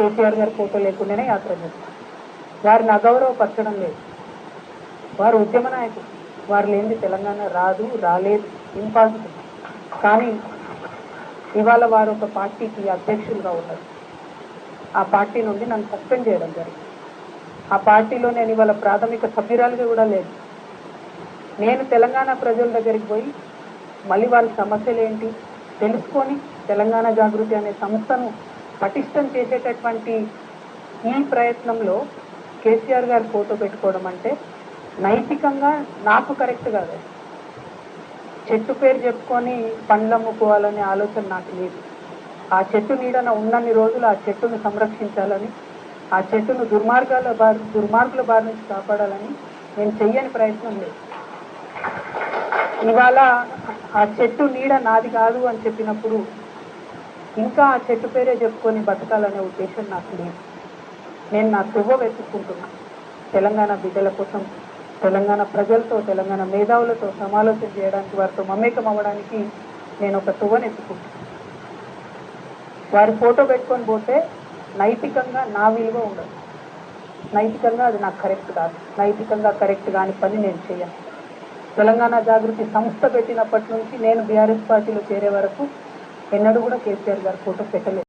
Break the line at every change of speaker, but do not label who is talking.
కేసీఆర్ గారి ఫోటో లేకుండానే యాత్ర చేస్తారు. వారిని అగౌరవపరచడం లేదు. వారు ఉద్యమ నాయకులు. వారు లేనిది తెలంగాణ రాదు రాలేదు ఇంపాసిబుల్. కానీ ఇవాళ వారు ఒక పార్టీకి అధ్యక్షులుగా ఉన్నారు. ఆ పార్టీ నుండి నన్ను సస్పెండ్ చేయడం జరిగింది. ఆ పార్టీలో నేను ఇవాళ ప్రాథమిక సభ్యురాలుగా కూడా లేదు. నేను తెలంగాణ ప్రజల దగ్గరికి పోయి మళ్ళీ వాళ్ళ సమస్యలు ఏంటి? తెలుసుకొని తెలంగాణ జాగృతి అనే సంస్థను పటిష్టం చేసేటటువంటి ఈ ప్రయత్నంలో కేసీఆర్ గారు ఫోటో పెట్టుకోవడం అంటే నైతికంగా నాకు కరెక్ట్ కాదు. చెట్టు పేరు చెప్పుకొని పండ్లు అమ్ముకోవాలనే ఆలోచన నాకు లేదు. ఆ చెట్టు నీడన ఉన్నన్ని రోజులు ఆ చెట్టును సంరక్షించాలని ఆ చెట్టును దుర్మార్గాల బారి దుర్మార్గుల బారి నుంచి కాపాడాలని నేను చెయ్యని ప్రయత్నం లేదు. ఇవాళ ఆ చెట్టు నీడ నాది కాదు అని చెప్పినప్పుడు ఇంకా ఆ చెట్టు పేరే చెప్పుకొని బతకాలనే ఉద్దేశం నాకు లేదు. నేను నా శుభ వెతుక్కుంటున్నా. తెలంగాణ బిడ్డల కోసం తెలంగాణ ప్రజలతో తెలంగాణ మేధావులతో సమాలోచన చేయడానికి వారితో మమేకం అవ్వడానికి నేను ఒక తువ్వను ఎత్తుకుంటున్నాను వారి ఫోటో పెట్టుకొని పోతే నైతికంగా నా విలువ ఉండదు. నైతికంగా అది నాకు కరెక్ట్ కాదు. నైతికంగా కరెక్ట్ కాని పని నేను చేయను. తెలంగాణ జాగృతి సంస్థ పెట్టినప్పటి నుంచి నేను బీఆర్ఎస్ పార్టీలో చేరే వరకు ఎన్నడూ కూడా కేసీఆర్ గారు ఫోటో పెట్టలేదు.